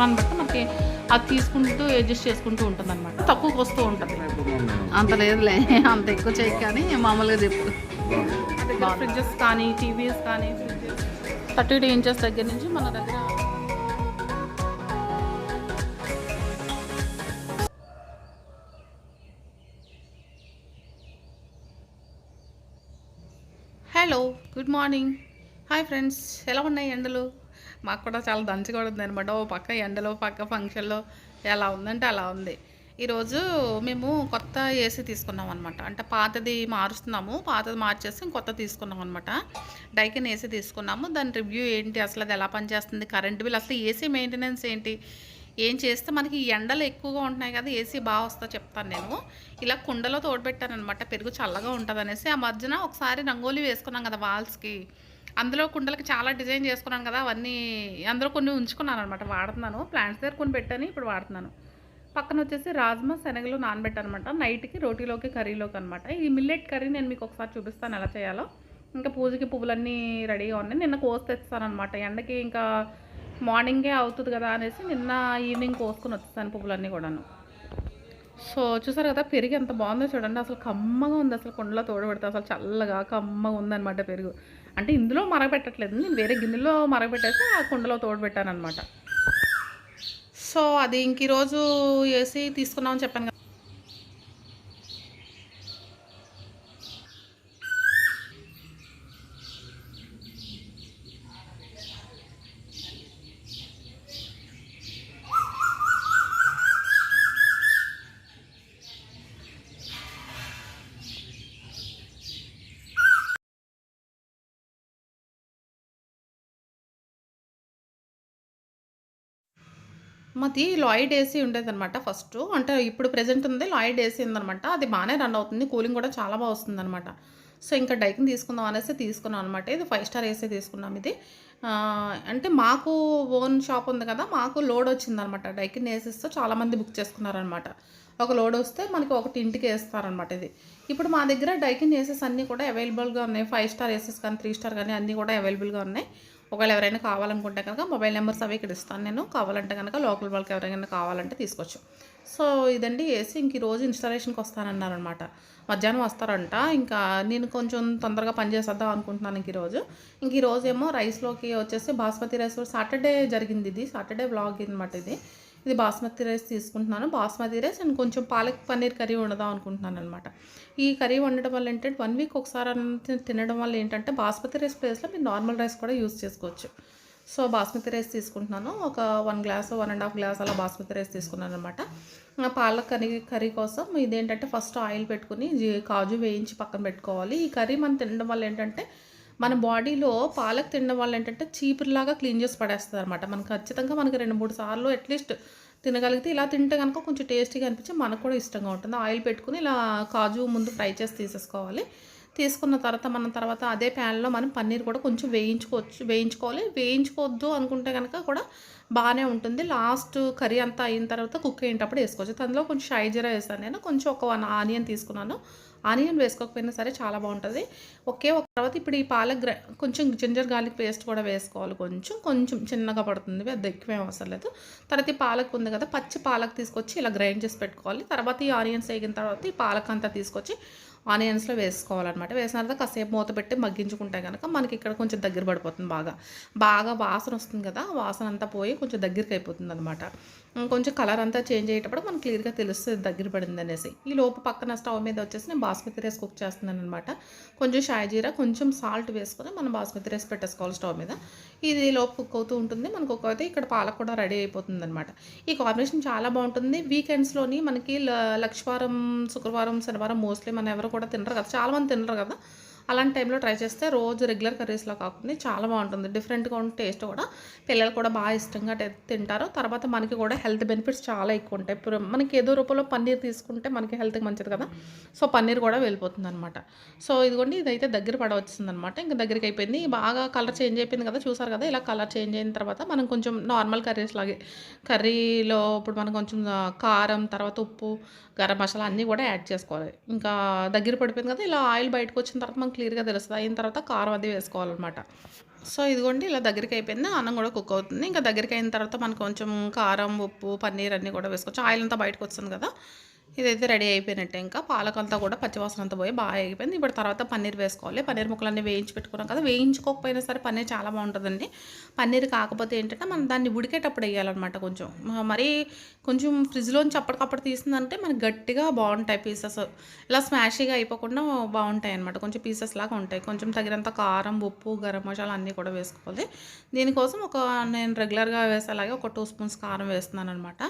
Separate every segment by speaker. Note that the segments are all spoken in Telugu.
Speaker 1: అవసరాన్ని బట్టి మనకి అది తీసుకుంటూ అడ్జస్ట్ చేసుకుంటూ ఉంటుంది అనమాట తక్కువకి వస్తూ ఉంటుంది.
Speaker 2: అంత లేదులే అంత ఎక్కువ చేయకు కానీ మామూలుగా చెప్పు.
Speaker 1: ఫ్రిడ్జెస్ కానీ టీవీస్ కానీ ఫ్రిడ్జెస్ థర్టీ టూ ఇంచెస్ దగ్గర నుంచి మన దగ్గర hello good morning hi friends ఎలా ఉన్నాయి ఎండలు? మాకు కూడా చాలా దంచకూడదు కూడా అనమాట ఓ పక్క ఎండలో పక్క ఫంక్షన్లో ఎలా ఉందంటే అలా ఉంది. ఈరోజు మేము కొత్త ఏసీ తీసుకున్నాం అనమాట అంటే పాతది మారుస్తున్నాము పాతది మార్చేసి కొత్త తీసుకున్నాం అనమాట డైకిన్ ఏసీ తీసుకున్నాము. దాని రివ్యూ ఏంటి అసలు అది ఎలా పనిచేస్తుంది కరెంట్ బిల్ అసలు ఏసీ మెయింటెనెన్స్ ఏంటి ఏం చేస్తే మనకి ఎండలు ఎక్కువగా ఉంటున్నాయి కదా ఏసీ బాగా వస్తా చెప్తాను నేను. ఇలా కుండలో తోడబెట్టాను అనమాట పెరుగు చల్లగా ఉంటుంది అనేసి ఆ మధ్యన ఒకసారి రంగోలీ వేసుకున్నాం కదా వాల్స్కి. అందులో కుండలకి చాలా డిజైన్ చేసుకున్నాను కదా అవన్నీ అందులో కొన్ని ఉంచుకున్నాను అనమాట వాడుతున్నాను. ప్లాంట్స్ దగ్గర కొన్ని పెట్టాను ఇప్పుడు వాడుతున్నాను. పక్కన వచ్చేసి రాజ్మా శనగలు నానబెట్టనమాట నైట్కి రోటీలోకి కర్రీలోకి అనమాట ఈ మిల్లెట్ కర్రీ నేను మీకు ఒకసారి చూపిస్తాను ఎలా చేయాలో. ఇంకా పూజకి పువ్వులన్నీ రెడీగా ఉన్నాయి. నిన్న కోసి తెస్తాను అనమాట ఎండకి ఇంకా మార్నింగే అవుతుంది కదా అనేసి నిన్న ఈవినింగ్ కోసుకొని వచ్చేస్తాను పువ్వులన్నీ కూడాను. సో చూసారు కదా పెరుగు ఎంత బాగుందో చూడండి. అసలు కమ్మగా ఉంది అసలు కుండలో తోడబెడితే. అసలు చల్లగా కమ్మగా ఉందన్నమాట పెరుగు. అంటే ఇందులో మరగపెట్టట్లేదు. నేను వేరే గిన్నెలో మరగపెట్టేసి ఆ కుండలో తోడు పెట్టాను అనమాట సో అది ఇంక ఈరోజు వేసి తీసుకున్నామని చెప్పాను మాది లాయిడ్ ఏసీ ఉండేదన్నమాట ఫస్ట్. అంటే ఇప్పుడు ప్రజెంట్ ఉంది లాయిడ్ ఏసీ ఉందనమాట అది బాగానే రన్ అవుతుంది కూలింగ్ కూడా చాలా బాగా వస్తుంది అనమాట సో ఇంకా డైకిన్ తీసుకుందాం అనేసి తీసుకున్నాం అనమాట ఇది ఫైవ్ స్టార్ ఏసీ తీసుకున్నాం ఇది. అంటే మాకు ఓన్ షాప్ ఉంది కదా మాకు లోడ్ వచ్చిందనమాట డైకిన్ ఏసీస్తో చాలామంది బుక్ చేసుకున్నారనమాట ఒక లోడ్ వస్తే మనకి ఒకటి ఇంటికి వేస్తారనమాట ఇది. ఇప్పుడు మా దగ్గర డైకిన్ ఏసెస్ అన్నీ కూడా అవైలబుల్గా ఉన్నాయి. ఫైవ్ స్టార్ ఏసెస్ కానీ త్రీ స్టార్ కానీ అన్నీ కూడా అవైలబుల్గా ఉన్నాయి. ఒకవేళ ఎవరైనా కావాలనుకుంటే కనుక మొబైల్ నెంబర్స్ అవి ఇక్కడ ఇస్తాను నేను. కావాలంటే కనుక లోకల్ వాళ్ళకి ఎవరైనా కావాలంటే తీసుకోవచ్చు. సో ఇదండి ఏసీ. ఇంక ఈరోజు రోజు ఇన్స్టాలేషన్కి వస్తానన్నారనమాట మధ్యాహ్నం వస్తారంట. ఇంకా నేను కొంచెం తొందరగా పని చేసేద్దాం అనుకుంటున్నాను ఇంక ఈరోజు ఇంక ఈరోజు ఏమో రైస్లోకి వచ్చేసి బాస్మతి రైస్ సాటర్డే జరిగింది ఇది. సాటర్డే బ్లాగ్ అనమాట ఇది. ఇది బాస్మతి రైస్ తీసుకుంటున్నాను. బాస్మతి రైస్ అండ్ కొంచెం పాలక్ పన్నీర్ కర్రీ వండదాం అనుకుంటున్నాను అనమాట ఈ కర్రీ వండడం వల్ల ఏంటంటే వన్ వీక్ ఒకసారి తినడం వల్ల ఏంటంటే బాస్మతి రైస్ ప్లేస్లో మీరు నార్మల్ రైస్ కూడా యూస్ చేసుకోవచ్చు. సో బాస్మతి రైస్ తీసుకుంటున్నాను. ఒక one glass one and half glass అలా బాస్మతి రైస్ తీసుకున్నాను అనమాట పాలక్ కర్రీ కర్రీ కోసం ఇదేంటంటే ఫస్ట్ ఆయిల్ పెట్టుకుని కాజు వేయించి పక్కన పెట్టుకోవాలి. ఈ కర్రీ మనం తినడం వల్ల ఏంటంటే మన బాడీలో పాలక్ తినడం వల్ల ఏంటంటే చీపురులాగా క్లీన్ చేసి పడేస్తుంది అనమాట మనకు ఖచ్చితంగా మనకి రెండు మూడు సార్లు అట్లీస్ట్ తినగలిగితే ఇలా తింటే కనుక కొంచెం టేస్టీగా అనిపించి మనకు కూడా ఇష్టంగా ఉంటుంది. ఆయిల్ పెట్టుకుని ఇలా కాజు ముందు ఫ్రై చేసి తీసేసుకోవాలి. తీసుకున్న తర్వాత మనం తర్వాత అదే ప్యాన్లో మనం పన్నీర్ కూడా కొంచెం వేయించుకోవచ్చు వేయించుకోవాలి. వేయించుకోవద్దు అనుకుంటే కనుక కూడా బాగానే ఉంటుంది. లాస్ట్ కర్రీ అంతా అయిన తర్వాత కుక్ అయ్యేటప్పుడు వేసుకోవచ్చు. అందులో కొంచెం షైజీరా వేసాను నేను. కొంచెం ఒక వన్ ఆనియన్ తీసుకున్నాను. ఆనియన్ వేసుకోకపోయినా సరే చాలా బాగుంటుంది. ఒకే ఒక తర్వాత ఇప్పుడు ఈ పాలక్ కొంచెం జింజర్ గార్లిక్ పేస్ట్ కూడా వేసుకోవాలి కొంచెం కొంచెం చిన్నగా పడుతుంది పెద్ద ఎక్కువేం అవసరం లేదు. తర్వాత ఈ పాలక్ ఉంది కదా పచ్చి పాలక్ తీసుకొచ్చి ఇలా గ్రైండ్ చేసి పెట్టుకోవాలి. తర్వాత ఈ ఆనియన్స్ వేగిన తర్వాత ఈ పాలక్ అంతా తీసుకొచ్చి ఆనియన్స్లో వేసుకోవాలన్నమాట. వేసిన తర్వాత కాసేపు మూత పెట్టి మగ్గించుకుంటే కనుక మనకి ఇక్కడ కొంచెం దగ్గర పడిపోతుంది బాగా. బాగా వాసన వస్తుంది కదా వాసన అంతా పోయి కొంచెం దగ్గరికి అయిపోతుంది అనమాట కొంచెం కలర్ అంతా చేంజ్ అయ్యేటప్పుడు మనకు క్లియర్గా తెలుస్తుంది దగ్గర పడింది అనేసి. ఈ లోపు పక్కన స్టవ్ మీద వచ్చేసి నేను బాస్మతి రైస్ కుక్ చేస్తున్నాను అనమాట కొంచెం షాయజీరా కొంచెం సాల్ట్ వేసుకొని మనం బాస్మతి రైస్ పెట్టేసుకోవాలి స్టవ్ మీద. ఇది లోపు కుక్ అవుతూ ఉంటుంది. మనకు కుక్ అయితే ఇక్కడ పాలక కూడా రెడీ అయిపోతుంది అనమాట ఈ కాంబినేషన్ చాలా బాగుంటుంది. వీకెండ్స్లోని మనకి ల- లక్షవారం శుక్రవారం శనివారం మోస్ట్లీ మన ఎవరు కూడా తినరు కదా. చాలామంది తినరు కదా. అలాంటి టైంలో ట్రై చేస్తే రోజు రెగ్యులర్ కర్రీస్లో కాకుండా చాలా బాగుంటుంది. డిఫరెంట్గా ఉంటే టేస్ట్ కూడా. పిల్లలు కూడా బాగా ఇష్టంగా తింటారు. తర్వాత మనకి కూడా హెల్త్ బెనిఫిట్స్ చాలా ఎక్కువ ఉంటాయి. మనకి ఏదో రూపంలో పన్నీర్ తీసుకుంటే మనకి హెల్త్కి మంచిది కదా. సో పన్నీర్ కూడా వెళ్ళిపోతుంది అనమాట సో ఇదిగోండి ఇదైతే దగ్గర పడవచ్చింది అనమాట ఇంకా దగ్గరికి అయిపోయింది. బాగా కలర్ చేంజ్ అయిపోయింది కదా చూసారు కదా? ఇలా కలర్ చేంజ్ అయిన తర్వాత మనం కొంచెం నార్మల్ కర్రీస్ లాగే కర్రీలో ఇప్పుడు మనం కొంచెం కారం తర్వాత ఉప్పు గరం మసాలా అన్నీ కూడా యాడ్ చేసుకోవాలి. ఇంకా దగ్గర పడిపోయింది కదా ఇలా ఆయిల్ బయటకు వచ్చిన తర్వాత మనకు క్లియర్గా తెలుస్తుంది. అయిన తర్వాత కారం అది వేసుకోవాలన్నమాట. సో ఇదిగోండి ఇలా దగ్గరికి అయిపోయింది. అన్నం కూడా కుక్ అవుతుంది. ఇంకా దగ్గరికి అయిన తర్వాత మనకు కొంచెం కారం ఉప్పు పన్నీర్ అన్నీ కూడా వేసుకోవచ్చు. ఆయిల్ అంతా బయటకు వస్తుంది కదా. ఇదైతే రెడీ అయిపోయినట్టే ఇంకా. పాలకంతా కూడా పచ్చివాసన అంతా పోయి బాగా అయిపోయింది. ఇప్పుడు తర్వాత పన్నీర్ వేసుకోవాలి. పన్నీర్ ముక్కలన్నీ వేయించి పెట్టుకున్నాం కదా. వేయించుకోకపోయినా సరే పన్నీర్ చాలా బాగుంటుందండి. పన్నీర్ కాకపోతే ఏంటంటే మనం దాన్ని ఉడికేటప్పుడు వేయాలన్నమాట కొంచెం. మరి కొంచెం ఫ్రిడ్జ్లోంచి అప్పటికప్పుడు తీసిందంటే మనకి గట్టిగా బాగుంటాయి పీసెస్. ఇలా స్మాషీగా అయిపోకుండా బాగుంటాయి అనమాట కొంచెం పీసెస్ లాగా ఉంటాయి. కొంచెం తగినంత కారం ఉప్పు గరం మసాలా అన్నీ కూడా వేసుకోవాలి. దీనికోసం ఒక నేను రెగ్యులర్గా వేసేలాగే ఒక టూ స్పూన్స్ కారం వేస్తున్నాను అనమాట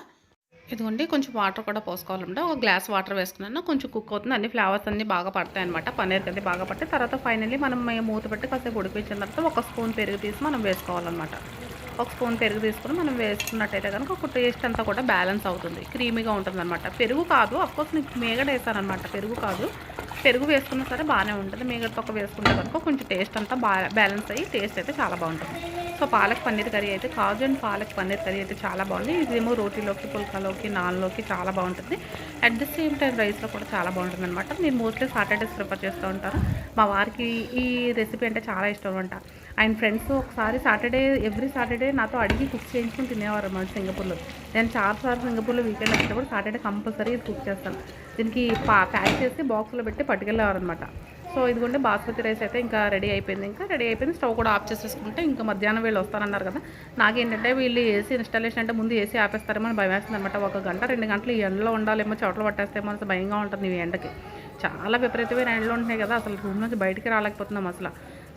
Speaker 1: ఇదిగోండి కొంచెం వాటర్ కూడా పోసుకోవాలంటే ఒక గ్లాస్ వాటర్ వేసుకున్నాను. కొంచెం కుక్ అవుతుంది. అన్ని ఫ్లేవర్స్ అన్ని బాగా పడతాయి అనమాట పన్నీర్ అది బాగా పడతాయి. తర్వాత ఫైనల్లీ మనం మూత పెట్టి కాసేపు ఉడిపించిన తర్వాత ఒక స్పూన్ పెరుగు తీసి మనం వేసుకోవాలన్నమాట. ఒక స్పూన్ పెరుగు తీసుకుని మనం వేసుకున్నట్టయితే కనుక ఒక టేస్ట్ అంతా కూడా బ్యాలెన్స్ అవుతుంది. క్రీమీగా ఉంటుంది అనమాట పెరుగు కాదు. అఫ్కోర్స్ నీకు మేగడ వేసానమాట పెరుగు కాదు. పెరుగు వేసుకున్నా సరే బాగానే ఉంటుంది. మేగడ తొక్క వేసుకుంటే కనుక కొంచెం టేస్ట్ అంతా బాగా బ్యాలెన్స్ అయ్యి టేస్ట్ అయితే చాలా బాగుంటుంది. సో పాలక్ పన్నీర్ కర్రీ అయితే కాజు అండ్ పాలక్ పన్నీర్ కర్రీ అయితే చాలా బాగుంది. ఇదేమో రోటీలోకి పుల్కాలోకి నాన్లోకి చాలా బాగుంటుంది. అట్ ద సేమ్ టైం రైస్లో కూడా చాలా బాగుంటుంది అనమాట నేను మోస్ట్లీ సాటర్డేస్ ప్రిఫర్ చేస్తూ ఉంటాను మా వారికి ఈ రెసిపీ అంటే చాలా ఇష్టం అంట. ఆయన ఫ్రెండ్స్ ఒకసారి సాటర్డే ఎవ్రీ సాటర్డే నాతో అడిగి కుక్ చేయించుకుని తినేవారు అన్నమాట సింగపూర్లో. నేను చాలాసార్లు సింగపూర్లో వీకెండ్ వచ్చినప్పుడు సాటర్డే కంపల్సరీ కుక్ చేస్తాను. దీనికి ప్యాక్ చేసి బాక్స్లో పెట్టి పట్టుకెళ్ళేవారు అనమాట సో ఇదిగోండి బాస్మతి రైస్ అయితే ఇంకా రెడీ అయిపోయింది. ఇంకా రెడీ అయిపోయింది. స్టవ్ కూడా ఆఫ్ చేసేసుకుంటే ఇంకా మధ్యాహ్నం వీళ్ళు వస్తారన్నారు కదా. నాకేంటంటే వీళ్ళు ఏసీ ఇన్స్టాలేషన్ అంటే ముందు ఏసీ ఆపేస్తారేమో అని భయం వేస్తుంది అనమాట ఒక గంట రెండు గంటలు ఈ ఎండలో ఉండాలేమో చోట్ల పట్టేస్తేమో అని భయంగా ఉంటుంది ఈ ఎండకి. చాలా విపరీతమైన ఎండలు ఉంటున్నాయి కదా. అసలు రూమ్ నుంచి బయటికి రాలేకపోతున్నాం అసలు.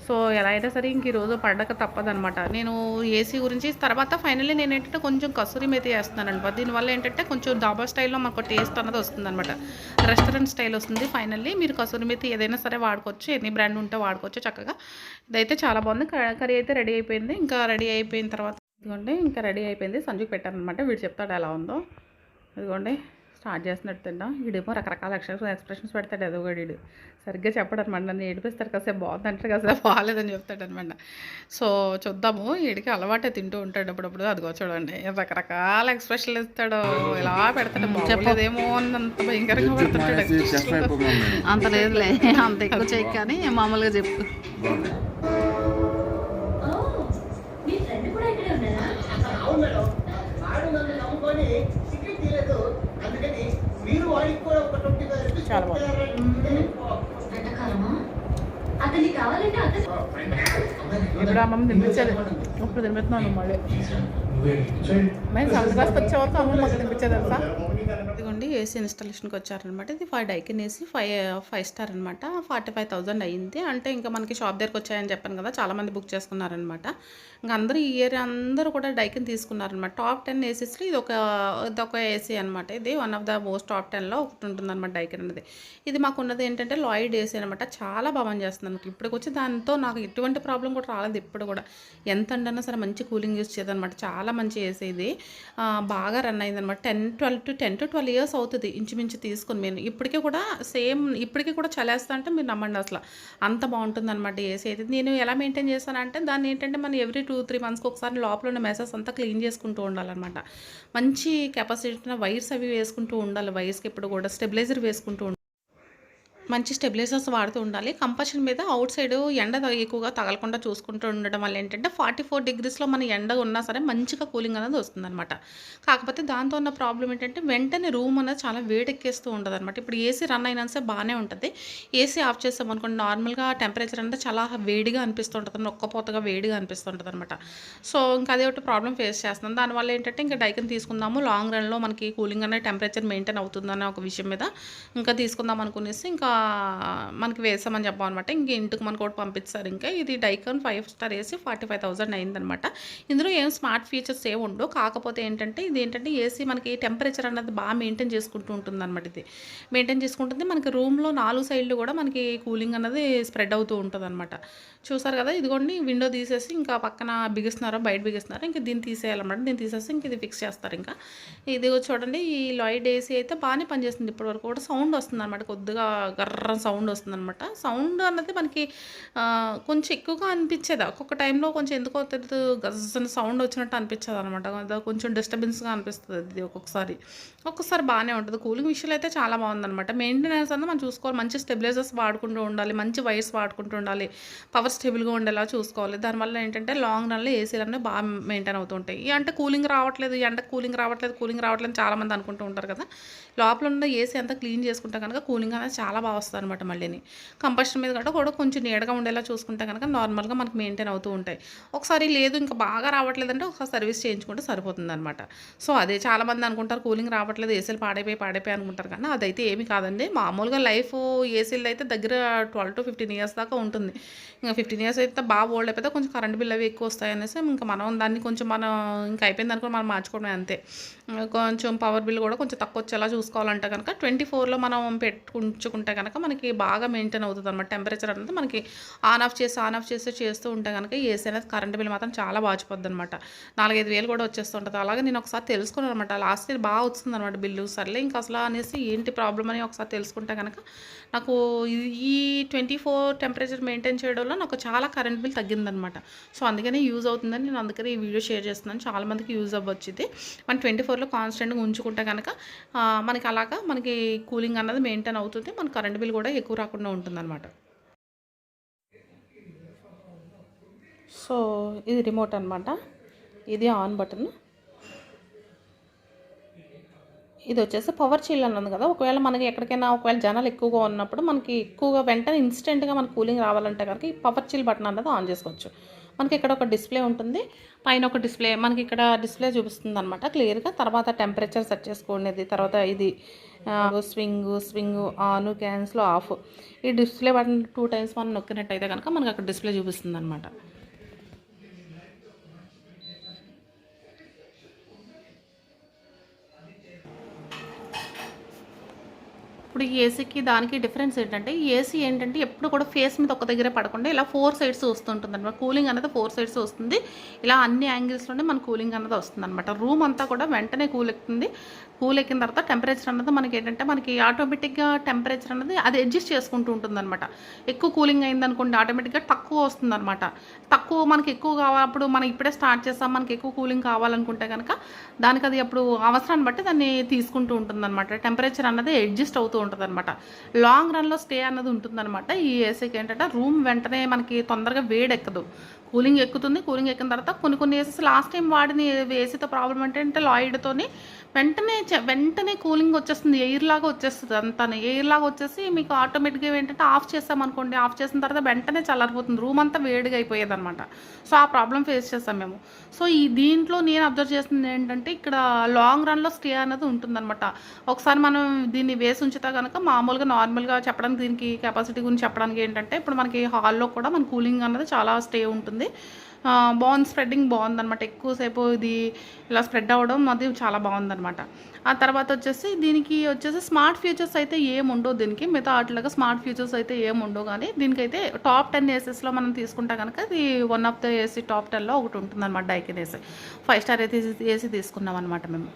Speaker 1: సో ఎలా అయితే సరే ఇంక ఈరోజు పండగ తప్పదనమాట నేను ఏసీ గురించి తర్వాత ఫైనల్లీ నేను ఏంటంటే కొంచెం కసూరి మెతి వేస్తున్నాను అనమాట దీనివల్ల ఏంటంటే కొంచెం డాబా స్టైల్లో మాకు టేస్ట్ అన్నది వస్తుందనమాట రెస్టారెంట్ స్టైల్ వస్తుంది. ఫైనల్లీ మీరు కసూరి మెతి ఏదైనా సరే వాడుకోవచ్చు. ఎన్ని బ్రాండ్ ఉంటే వాడుకోవచ్చు చక్కగా. ఇదైతే చాలా బాగుంది. క- కర్రీ అయితే రెడీ అయిపోయింది. ఇంకా రెడీ అయిపోయిన తర్వాత ఇదిగోండి ఇంకా రెడీ అయిపోయింది. సంజుకి పెట్టానమాట అనమాట వీడు చెప్తాడు ఎలా ఉందో. ఇదిగోండి. స్టార్ట్ చేసినట్టు తింటాం. వీడేమో రకరకాల ఎక్స్ప్రెషన్ ఎక్స్ప్రెషన్స్ పెడతాడు ఏదో ఒకటి వీడు సరిగ్గా చెప్పడు అనమాట నన్ను ఏడిపిస్తాడు కాసేపు బాగుంది అంటే కాసేపు బాగాలేదని చెప్తాడు అనమాట సో చూద్దాము. వీడికి అలవాటే తింటూ ఉంటాడు అప్పుడప్పుడు. అదిగో చూడండి. రకరకాల ఎక్స్ప్రెషన్లు ఇస్తాడు. ఇలా పెడతాడు బాగోలేదేమో అన్నంత భయంకరంగా పెడతాడు.
Speaker 2: అంత లేదులే. అంత ఎక్కువ చేయకు కానీ మామూలుగా చెప్పు
Speaker 3: బాగుంది
Speaker 4: మీ ఫ్రెండ్ కూడా ఇక్కడే ఉన్నారా
Speaker 5: అవును మేడం వాడు నన్ను నమ్ముకొని టికెట్ తీయలేదు అందుకని మీరు వాడికి కూడా ఒక ట్వంటీ ఫైవ్ రూపీస్
Speaker 1: చాలా బాగుంది. ఇప్పుడు అమ్మమ్మ తినిపించేది ఇప్పుడు తినిపిస్తున్నాను మళ్ళీ. మేము సెవెంత్ క్లాస్కి వచ్చే వరకు అమ్మ మాకు తినిపించేది తెలుసా? ఏసీ ఇన్స్టాలేషన్కి వచ్చారనమాట. ఇది five Daikin AC five five star అనమాట. ఫార్టీ ఫైవ్ థౌజండ్ అయ్యింది. అంటే ఇంకా మనకి షాప్ దగ్గరకు వచ్చాయని చెప్పాను కదా చాలామంది బుక్ చేసుకున్నారనమాట. ఇంకా అందరూ ఈ ఇయర్ అందరూ కూడా డైకిన్ తీసుకున్నారనమాట. టాప్ టెన్ ఏసీస్లో ఇది ఒక ఇది ఒక ఏసీ అనమాట. ఇది one of the most top టెన్లో ఒకటి ఉంటుందన్నమాట డైకిన్ అనేది. ఇది మాకు ఉన్నది ఏంటంటే లాయిడ్ ఏసీ అనమాట. చాలా బాగా చేస్తుంది అనమాట ఇప్పటికి వచ్చి దాంతో నాకు ఎటువంటి ప్రాబ్లం కూడా రాలేదు ఇప్పుడు కూడా. ఎంత అంటన్నా సరే మంచి కూలింగ్ యూస్ చేయదనమాట చాలా మంచి ఏసీ ఇది. బాగా రన్ అయింది అనమాట ten twelve to ten to twelve years అవుతుంది ఇంచుమించు తీసుకుని నేను ఇప్పటికీ కూడా సేమ్ ఇప్పటికీ కూడా చలేస్తా అంటే మీరు నమ్మండి అసలు. అంత బాగుంటుంది అనమాట ఏసీ అయితే. నేను ఎలా మెయింటైన్ చేస్తానంటే దాన్ని ఏంటంటే మనం ఎవ్రీ టూ త్రీ మంత్స్కి ఒకసారి లోపల ఉన్న మెసేజ్ అంతా క్లీన్ చేసుకుంటూ ఉండాలన్నమాట. మంచి కెపాసిటీ వైర్స్ అవి వేసుకుంటూ ఉండాలి. వైర్స్కి ఇప్పుడు కూడా స్టెబిలైజర్ వేసుకుంటూ మంచి స్టెబిలైజర్స్ వాడుతూ ఉండాలి. కంపల్షన్ మీద అవుట్ సైడ్ ఎండ ఎక్కువగా తగలకుండా చూసుకుంటూ ఉండడం వల్ల ఏంటంటే ఫార్టీ ఫోర్ డిగ్రీస్లో మన ఎండ ఉన్నా సరే మంచిగా కూలింగ్ అనేది వస్తుందన్నమాట. కాకపోతే దాంతో ఉన్న ప్రాబ్లం ఏంటంటే వెంటనే రూమ్ అనేది చాలా వేడెక్కేస్తూ ఉంటుంది అనమాట ఇప్పుడు ఏసీ రన్ అయినా సరే బాగానే ఉంటుంది. ఏసీ ఆఫ్ చేస్తాం అనుకోండి నార్మల్గా టెంపరేచర్ అంటే చాలా వేడిగా అనిపిస్తుంటుంది ఒక్కపోతగా వేడిగా అనిపిస్తుంటుంది అనమాట సో ఇంకా అదే ఒకటి ప్రాబ్లం ఫేస్ చేస్తున్నాం. దానివల్ల ఏంటంటే ఇంకా డైకన్ తీసుకుందాము. లాంగ్ రన్లో మనకి కూలింగ్ అనే టెంపరేచర్ మెయింటైన్ అవుతుందనే ఒక విషయం మీద ఇంకా తీసుకుందాం అనుకునేసి ఇంకా మనకి వేసామని చెప్పాం అనమాట ఇంక ఇంటికి మనకు ఒకటి పంపిస్తారు ఇంకా. ఇది డైకాన్ ఫైవ్ స్టార్ వేసి ఫార్టీ ఫైవ్ థౌసండ్ అయిందనమాట ఇందులో ఏం స్మార్ట్ ఫీచర్స్ ఏమి ఉండవు. కాకపోతే ఏంటంటే ఇది ఏంటంటే ఏసీ మనకి టెంపరేచర్ అన్నది బాగా మెయింటైన్ చేసుకుంటూ ఉంటుంది అనమాట ఇది. మెయింటైన్ చేసుకుంటుంది. మనకి రూమ్లో నాలుగు సైడ్లు కూడా మనకి కూలింగ్ అన్నది స్ప్రెడ్ అవుతూ ఉంటుంది అనమాట చూసారు కదా ఇదిగోండి విండో తీసేసి ఇంకా పక్కన బిగిస్తున్నారో బయట బిగిస్తున్నారో. ఇంకా దీన్ని తీసేయాలన్నమాట. దీన్ని తీసేసి ఇంక ఇది ఫిక్స్ చేస్తారు ఇంకా. ఇది చూడండి ఈ లాయిడ్ ఏసీ అయితే బాగానే పనిచేస్తుంది. ఇప్పటివరకు కూడా సౌండ్ వస్తుంది అనమాట కొద్దిగా కర్ర సౌండ్ వస్తుందనమాట సౌండ్ అన్నది మనకి కొంచెం ఎక్కువగా అనిపించేది. ఒక్కొక్క టైంలో కొంచెం ఎందుకో తెలియదు గజన సౌండ్ వచ్చినట్టు అనిపించేది అనమాట కొంచెం డిస్టర్బెన్స్గా అనిపిస్తుంది ఇది ఒక్కొక్కసారి. ఒక్కొక్కసారి బాగానే ఉంటుంది. కూలింగ్ విషయంలో అయితే చాలా బాగుందనమాట మెయింటెనెన్స్ అన్నది మనం చూసుకోవాలి. మంచి స్టెబిలైజర్స్ వాడుకుంటూ ఉండాలి. మంచి వైర్స్ వాడుకుంటూ ఉండాలి. పవర్ స్టేబుల్గా ఉండేలా చూసుకోవాలి. దానివల్ల ఏంటంటే లాంగ్ రన్లో ఏసీలు అనేవి బాగా మెయింటైన్ అవుతుంటాయి అంటే కూలింగ్ రావట్లేదు ఎండ కూలింగ్ రావట్లేదు కూలింగ్ రావట్లేదు చాలామంది అనుకుంటూ ఉంటారు కదా. లోపల ఉన్న ఏసీ అంతా క్లీన్ చేసుకుంటే కనుక కూలింగ్ అనేది చాలా బాగా వస్తుంది అనమాట మళ్ళీని. కంపల్షన్ మీద కూడా కూడా కొంచెం నీడగా ఉండేలా చూసుకుంటే కనుక నార్మల్గా మనకి మెయింటైన్ అవుతూ ఉంటాయి. ఒకసారి లేదు ఇంకా బాగా రావట్లేదంటే ఒకసారి సర్వీస్ చేయించుకుంటే సరిపోతుంది అనమాట సో అదే చాలామంది అనుకుంటారు కూలింగ్ రావట్లేదు ఏసీలు పాడైపోయి పాడైపోయి అనుకుంటారు. కానీ అదైతే ఏమీ కాదండి. మామూలుగా లైఫ్ ఏసీలు అయితే దగ్గర ట్వెల్వ్ టు ఫిఫ్టీన్ ఇయర్స్ దాకా ఉంటుంది. ఇంకా ఫిఫ్టీన్ ఇయర్స్ అయితే బాగా ఓల్డ్ అయిపోతే కొంచెం కరెంట్ బిల్ అవి ఎక్కువ వస్తాయి అనేసి ఇంకా మనం దాన్ని కొంచెం మనం ఇంకా అయిపోయింది అనుకుని మనం మార్చుకోవడమే అంతే. కొంచెం పవర్ బిల్ కూడా కొంచెం తక్కువ వచ్చేలా చూసుకోవాలంటే కనుక ట్వంటీ ఫోర్లో మనం పెట్టుకుంచుకుంటే కనుక మనకి బాగా మెయింటైన్ అవుతుంది అనమాట టెంపరేచర్ అనేది మనకి ఆన్ ఆఫ్ చేసి ఆన్ ఆఫ్ చేసి చేస్తూ ఉంటే కనుక ఏసీ అనేది కరెంట్ బిల్ మాత్రం చాలా బాచిపోద్ది అనమాట నాలుగైదు వేలు కూడా వచ్చేస్తుంటుంది అలాగే నేను ఒకసారి తెలుసుకున్నాను అనమాట లాస్ట్ ఇయర్ బాగా వస్తుంది అనమాట బిల్లు. సర్లే ఇంకా అసలు అనేసి ఏంటి ప్రాబ్లం అని ఒకసారి తెలుసుకుంటే కనుక నాకు ఈ- ట్వంటీ ఫోర్ టెంపరేచర్ మెయింటైన్ చేయడంలో నాకు చాలా కరెంట్ బిల్ తగ్గిందనమాట సో అందుకనే యూజ్ అవుతుందని నేను అందుకని ఈ వీడియో షేర్ చేస్తున్నాను. చాలామందికి యూజ్ అవ్వచ్చు ఇది. మన ట్వంటీ ఫోర్లో కాన్స్టెంట్గా ఉంచుకుంటే కనుక మనకి అలాగా మనకి కూలింగ్ అన్నది మెయింటైన్ అవుతుంది. మన కరెంట్ బిల్ కూడా ఎక్కువ రాకుండా ఉంటుందన్నమాట. సో ఇది రిమోట్ అనమాట ఇది ఆన్ బటన్ ఇది వచ్చేసి పవర్ చిల్ అన్నది కదా. ఒకవేళ మనకి ఎక్కడికైనా ఒకవేళ జనాలు ఎక్కువగా ఉన్నప్పుడు మనకి ఎక్కువగా వెంటనే ఇన్స్టెంట్గా మనకి కూలింగ్ రావాలంటే కనుక ఈ పవర్ చిల్ బటన్ అన్నది ఆన్ చేసుకోవచ్చు. మనకి ఇక్కడ ఒక డిస్ప్లే ఉంటుంది. పైన ఒక డిస్ప్లే మనకి ఇక్కడ డిస్ప్లే చూపిస్తుంది అనమాట క్లియర్గా తర్వాత టెంపరేచర్ సెట్ చేసుకునేది తర్వాత ఇది స్వింగ్ స్వింగ్ ఆన్ క్యాన్స్లో ఆఫ్ ఈ డిస్ప్లే బటన్ టూ టైమ్స్ మనం నొక్కినట్టయితే కనుక మనకి అక్కడ డిస్ప్లే చూపిస్తుంది అనమాట ఇప్పుడు ఈ ఏసీకి దానికి డిఫరెన్స్ ఏంటంటే ఈ ఏసీ ఏంటంటే ఎప్పుడు కూడా ఫేస్ మీద ఒక దగ్గరే పడకుండా ఇలా ఫోర్ సైడ్స్ వస్తుంటుంది అనమాట కూలింగ్ అనేది ఫోర్ సైడ్స్ వస్తుంది. ఇలా అన్ని యాంగిల్స్లోనే మన కూలింగ్ అనేది వస్తుంది అనమాట రూమ్ అంతా కూడా వెంటనే కూల్ ఎక్కుతుంది. కూల్ ఎక్కిన తర్వాత టెంపరేచర్ అన్నది మనకి ఏంటంటే మనకి ఆటోమేటిక్గా టెంపరేచర్ అనేది అది అడ్జస్ట్ చేసుకుంటూ ఉంటుంది అనమాట ఎక్కువ కూలింగ్ అయిందనుకోండి ఆటోమేటిక్గా తక్కువ వస్తుంది అనమాట తక్కువ మనకి ఎక్కువ కావాలి అప్పుడు మనం ఇప్పుడే స్టార్ట్ చేస్తాం మనకి ఎక్కువ కూలింగ్ కావాలనుకుంటే కనుక దానికి అది అప్పుడు అవసరాన్ని బట్టి దాన్ని తీసుకుంటూ ఉంటుంది అనమాట టెంపరేచర్ అన్నది అడ్జస్ట్ అవుతూ ఉంటుంది అనమాట లాంగ్ రన్లో స్టే అన్నది ఉంటుందన్నమాట. ఈ ఏసీకి ఏంటంటే రూమ్ వెంటనే మనకి తొందరగా వేడెక్కదు. కూలింగ్ ఎక్కుతుంది. కూలింగ్ ఎక్కిన తర్వాత కొన్ని కొన్ని ఏసెస్ లాస్ట్ టైం వాడిన ఏసీతో ప్రాబ్లం ఏంటంటే లాయిడ్తోని వెంటనే వెంటనే కూలింగ్ వచ్చేస్తుంది. ఎయిర్ లాగా వచ్చేస్తుంది అంతా ఎయిర్ లాగా వచ్చేసి మీకు ఆటోమేటిక్గా ఏంటంటే ఆఫ్ చేసామనుకోండి. ఆఫ్ చేసిన తర్వాత వెంటనే చల్లారిపోతుంది. రూమ్ అంతా వేడిగా అయిపోయేది అనమాట సో ఆ ప్రాబ్లం ఫేస్ చేస్తాం మేము. సో ఈ దీంట్లో నేను అబ్జర్వ్ చేస్తుంది ఏంటంటే ఇక్కడ లాంగ్ రన్లో స్టే అనేది ఉంటుందన్నమాట. ఒకసారి మనం దీన్ని వేసి ఉంచితే కనుక మామూలుగా నార్మల్గా చెప్పడానికి దీనికి కెపాసిటీ గురించి చెప్పడానికి ఏంటంటే ఇప్పుడు మనకి హాల్లో కూడా మన కూలింగ్ అన్నది చాలా స్టే ఉంటుంది. ఆ, బాగుంది స్ప్రెడ్డింగ్ బాగుందనమాట ఎక్కువసేపు ఇది ఇలా స్ప్రెడ్ అవ్వడం అది చాలా బాగుందనమాట ఆ తర్వాత వచ్చేసి దీనికి వచ్చేసి స్మార్ట్ ఫీచర్స్ అయితే ఏం ఉండవు దీనికి. మిగతా వాటిలాగా స్మార్ట్ ఫ్యూచర్స్ అయితే ఏముండవు కానీ దీనికైతే టాప్ టెన్ ఏసెస్లో మనం తీసుకుంటే కనుక ఇది one of the AC top టెన్లో ఒకటి ఉంటుందన్నమాట డైకిన్ ఏసీ ఫైవ్ స్టార్ అయితే ఏసీ తీసుకున్నాం అనమాట మేము.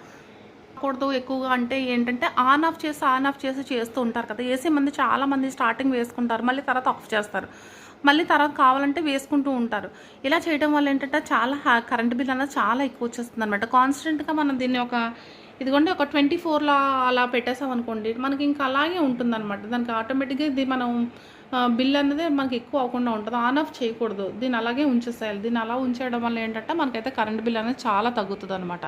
Speaker 1: కూడదు ఎక్కువగా అంటే ఏంటంటే ఆన్ ఆఫ్ చేసి ఆన్ ఆఫ్ చేసి చేస్తూ ఉంటారు కదా. ఏసీ మంది చాలామంది స్టార్టింగ్ వేసుకుంటారు. మళ్ళీ తర్వాత ఆఫ్ చేస్తారు. మళ్ళీ తర్వాత కావాలంటే వేసుకుంటూ ఉంటారు. ఇలా చేయడం వల్ల ఏంటంటే చాలా కరెంట్ బిల్ అనేది చాలా ఎక్కువ వచ్చేస్తుంది అనమాట కాన్స్టెంట్గా మనం దీన్ని ఒక ఇదిగోండి ఒక ట్వంటీ ఫోర్లో అలా పెట్టేసాం అనుకోండి మనకి ఇంకా అలాగే ఉంటుందన్నమాట. దానికి ఆటోమేటిక్గా ఇది మనం బిల్ అనేది మనకి ఎక్కువ అవ్వకుండా ఉంటుంది. ఆన్ ఆఫ్ చేయకూడదు. దీన్ని అలాగే ఉంచేసేయాలి. దీన్ని అలా ఉంచేయడం వల్ల ఏంటంటే మనకైతే కరెంట్ బిల్ అనేది చాలా తగ్గుతుంది అనమాట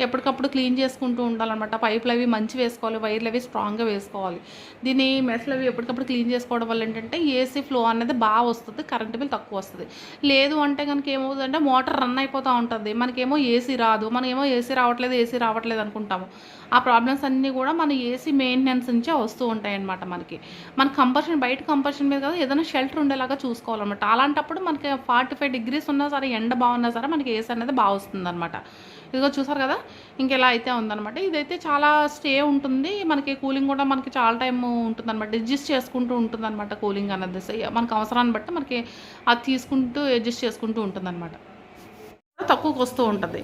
Speaker 1: ఎప్పటికప్పుడు క్లీన్ చేసుకుంటూ ఉండాలన్నమాట. పైపులు అవి మంచి వేసుకోవాలి. వైర్లు అవి స్ట్రాంగ్గా వేసుకోవాలి. దీన్ని మెస్లు అవి ఎప్పటికప్పుడు క్లీన్ చేసుకోవడం వల్ల ఏంటంటే ఏసీ ఫ్లో అనేది బాగా వస్తుంది. కరెంట్ బిల్ తక్కువ వస్తుంది. లేదు అంటే కనుక ఏమవుతుందంటే మోటార్ రన్ అయిపోతూ ఉంటుంది. మనకేమో ఏసీ రాదు. మనకేమో ఏసీ రావట్లేదు ఏసీ రావట్లేదు అనుకుంటాము. ఆ ప్రాబ్లమ్స్ అన్నీ కూడా మన ఏసీ మెయింటెనెన్స్ నుంచే వస్తూ ఉంటాయి అన్నమాట మనకి. మన కంపల్షన్ బయట కంపల్షన్ మీద కదా ఏదైనా షెల్టర్ ఉండేలాగా చూసుకోవాలన్నమాట. అలాంటప్పుడు మనకి ఫార్టీ ఫైవ్ డిగ్రీస్ ఉన్నా సరే ఎండ బాగున్నా సరే మనకి ఏసీ అనేది బాగా వస్తుందన్నమాట. ఇదిగో చూసారు కదా? ఇంకెలా అయితే ఉందన్నమాట. ఇదైతే చాలా స్టే ఉంటుంది. మనకి కూలింగ్ కూడా మనకి చాలా టైం ఉంటుంది అనమాట అడ్జస్ట్ చేసుకుంటూ ఉంటుంది అనమాట కూలింగ్ అన్నది మనకు మనకి అవసరాన్ని బట్టి మనకి అది తీసుకుంటూ అడ్జస్ట్ చేసుకుంటూ ఉంటుంది అనమాట తక్కువకి వస్తూ ఉంటుంది.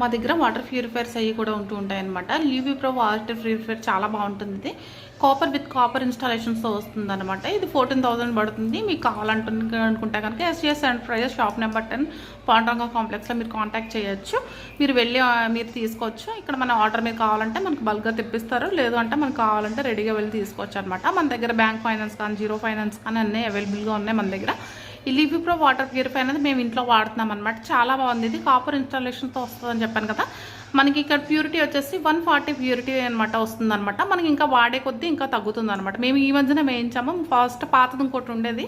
Speaker 1: మా దగ్గర వాటర్ ప్యూరిఫైర్స్ అవి కూడా ఉంటూ ఉంటాయన్నమాట. లీవీ ప్రో వాటర్ ప్యూరిఫైర్ చాలా బాగుంటుంది ఇది. కాపర్ విత్ కాపర్ ఇన్స్టాలేషన్స్తో వస్తుంది అనమాట ఇది ఫోర్టీన్ థౌసండ్ పడుతుంది. మీకు కావాలంటుంది అనుకుంటే కనుక SGS and shop number ten Pandranga కాంప్లెక్స్లో మీరు కాంటాక్ట్ చేయొచ్చు. మీరు వెళ్ళి మీరు తీసుకోవచ్చు. ఇక్కడ మన ఆర్డర్ మీరు కావాలంటే మనకు బల్క్గా తెప్పిస్తారు. లేదు అంటే మనకు కావాలంటే రెడీగా వెళ్ళి తీసుకోవచ్చు అనమాట మన దగ్గర బ్యాంక్ ఫైనాన్స్ కానీ జీరో ఫైనాన్స్ కానీ అన్నీ అవైలబుల్గా ఉన్నాయి మన దగ్గర. ఈ లివి ప్రో వాటర్ ప్యూరిఫై అనేది మేము ఇంట్లో వాడుతున్నాం అనమాట చాలా బాగుంది. ఇది కాపర్ ఇన్స్టాలేషన్తో వస్తుందని చెప్పాను కదా. మనకి ఇక్కడ ప్యూరిటీ వచ్చేసి వన్ ఫార్టీ ప్యూరిటీ అనమాట వస్తుందనమాట మనకి ఇంకా వాడే కొద్దీ ఇంకా తగ్గుతుంది అనమాట మేము ఈ మధ్యన వేయించాము. ఫస్ట్ పాతది ఇంకోటి ఉండేది.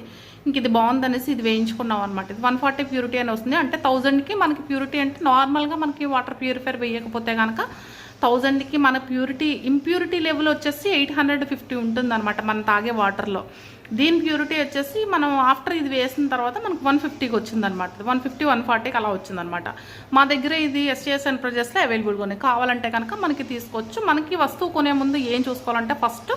Speaker 1: ఇంక ఇది బాగుందనేసి ఇది వేయించుకున్నాం అనమాట ఇది వన్ ఫార్టీ ప్యూరిటీ అని వస్తుంది. అంటే థౌజండ్కి మనకి ప్యూరిటీ అంటే నార్మల్గా మనకి వాటర్ ప్యూరిఫైర్ వేయకపోతే కనుక థౌజండ్కి మన ప్యూరిటీ ఇంప్యూరిటీ లెవెల్ వచ్చేసి ఎయిట్ హండ్రెడ్ ఫిఫ్టీ ఉంటుంది అనమాట మనం తాగే వాటర్లో దీని ప్యూరిటీ వచ్చేసి మనం ఆఫ్టర్ ఇది వేసిన తర్వాత మనకు వన్ ఫిఫ్టీకి వచ్చిందనమాట వన్ ఫిఫ్టీ వన్ ఫార్టీకి అలా వచ్చిందనమాట మా దగ్గర ఇది ఎస్టీఎస్ అండ్ అవైలబుల్గా ఉన్నాయి. కావాలంటే కనుక మనకి తీసుకోవచ్చు. మనకి వస్తువు కొనే ముందు ఏం చూసుకోవాలంటే ఫస్ట్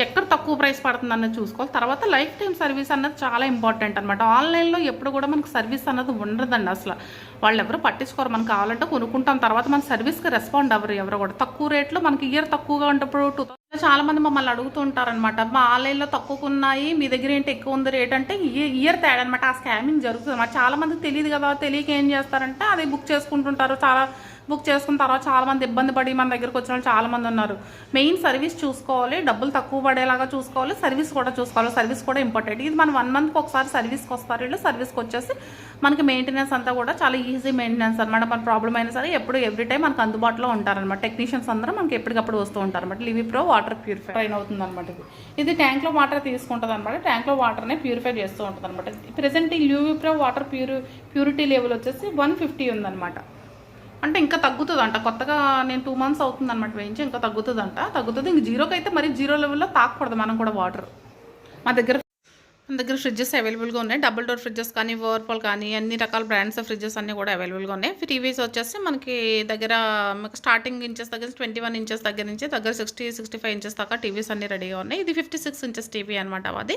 Speaker 1: ఎక్కడ తక్కువ ప్రైస్ పడుతుంది అన్నది చూసుకోవాలి. తర్వాత లైఫ్ టైం సర్వీస్ అన్నది చాలా ఇంపార్టెంట్ అనమాట ఆన్లైన్లో ఎప్పుడు కూడా మనకు సర్వీస్ అన్నది ఉండదండి అసలు. వాళ్ళు ఎవరు పట్టించుకోరు. మనకు కావాలంటే కొనుక్కుంటాం. తర్వాత మన సర్వీస్కి రెస్పాండ్ అవ్వరు ఎవరు కూడా. తక్కువ రేట్లో మనకి ఇయర్ తక్కువగా ఉంటప్పుడు చాలామంది చాలా మంది మమ్మల్ని అడుగుతుంటారనమాట మా ఆన్లైన్లో తక్కువగా ఉన్నాయి మీ దగ్గర ఏంటి ఎక్కువ ఉంది రేట్? అంటే ఇయర్ తేడా అనమాట ఆ స్కామింగ్ జరుగుతుంది. అనమాట చాలా మందికి తెలియదు కదా తెలియక ఏం చేస్తారంటే అది బుక్ చేసుకుంటుంటారు. చాలా బుక్ చేసుకున్న తర్వాత చాలామంది ఇబ్బంది పడి మన దగ్గరకు వచ్చిన వాళ్ళు చాలామంది ఉన్నారు. మెయిన్ సర్వీస్ చూసుకోవాలి డబ్బులు తక్కువ పడేలాగా చూసుకోవాలి సర్వీస్ కూడా చూసుకోవాలి సర్వీస్ కూడా ఇంపార్టెంట్ ఇది మన వన్ మంత్కి ఒకసారి సర్వీస్కి వస్తారు వీళ్ళు సర్వీస్కి వచ్చేసి మనకి మెయింటెనెన్స్ అంతా కూడా చాలా ఈజీ మెయింటెనెన్స్ అనమాట మన ప్రాబ్లం అయినా సరే ఎప్పుడు ఎవ్రీ టైం మనకు అందుబాటులో ఉంటారనమాట టెక్నీషియన్స్ అందరూ మనకి ఎప్పటికప్పుడు వస్తూ ఉంటారు అనమాట లివి ప్రో వాటర్ ప్యూరిఫై అయిన అవుతుంది అనమాట ఇది ఇది ట్యాంక్లో వాటర్ తీసుకుంటుంది అనమాట ట్యాంక్లో వాటర్నే ప్యూరిఫై చేస్తూ ఉంటుంది అనమాట ప్రజెంట్ ఈ లివి ప్రో వాటర్ ప్యూరి ప్యూరిటీ లెవెల్ వచ్చేసి వన్ ఫిఫ్టీ ఉందన్నమాట. అంటే ఇంకా తగ్గుతుందంట. కొత్తగా నేను టూ మంత్స్ అవుతుంది అనమాట వేయించి ఇంకా తగ్గుతుందంట. తగ్గుతుంది. ఇంక జీరోకి అయితే మరి జీరో లెవెల్లో తాకూడదు. మనం కూడా వాటర్ మా దగ్గర మన దగ్గర ఫ్రిడ్జెస్ అవైలబుల్గా ఉన్నాయి. డబుల్ డోర్ ఫ్రిడ్జెస్ కానీ వర్పల్ కానీ అన్ని రకాల బ్రాండ్స్ ఫ్రిడ్జెస్ అన్నీ కూడా అవైలబుల్గా ఉన్నాయి. టీవీస్ వచ్చేసి మనకి దగ్గర స్టార్టింగ్ ఇంచెస్ దగ్గర ట్వంటీ వన్ ఇంచెస్ దగ్గర నుంచి దగ్గర సిక్స్టీ సిక్స్టీ ఫైవ్ ఇంచెస్ దాకా టీవీస్ అన్ని రెడీగా ఉన్నాయి. ఇది ఫిఫ్టీ సిక్స్ ఇంచెస్ టీవీ అనమాట అది.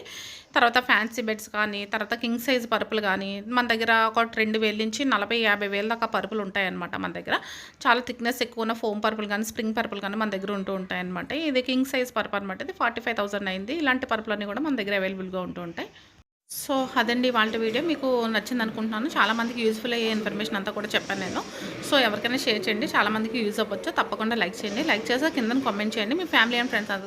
Speaker 1: తర్వాత ఫ్యాన్సీ బెడ్స్ కానీ తర్వాత కింగ్ సైజ్ పరుపులు కానీ మన దగ్గర ఒక రెండు వేల నుంచి నలభై యాభై వేల దాకా పరుపులు ఉంటాయన్నమాట మన దగ్గర. చాలా థిక్నెస్ ఎక్కువ ఉన్న ఫోమ్ పరుపులు కానీ స్ప్రింగ్ పరుపులు కానీ మన దగ్గర ఉంటూ ఉంటాయన్నమాట ఇది కింగ్ సైజ్ పరుపు అనమాట ఇది ఫార్టీ ఫైవ్ థౌసండ్ అయింది. ఇలాంటి పరుపులన్నీ కూడా మన దగ్గర అవైలబుల్గా ఉంటూ ఉంటాయి. సో అదండి వాళ్ళ వీడియో. మీకు నచ్చింది అనుకుంటున్నాను చాలా మందికి యూజ్ఫుల్ అయ్యే ఇన్ఫర్మేషన్ అంతా కూడా చెప్పాను నేను. సో ఎవరికైనా షేర్ చేయండి. చాలామందికి యూజ్ అవ్వచ్చు. తప్పకుండా లైక్ చేయండి. లైక్ చేసి కింద కామెంట్ చేయండి. మీ ఫ్యామిలీ అండ్ ఫ్రెండ్స్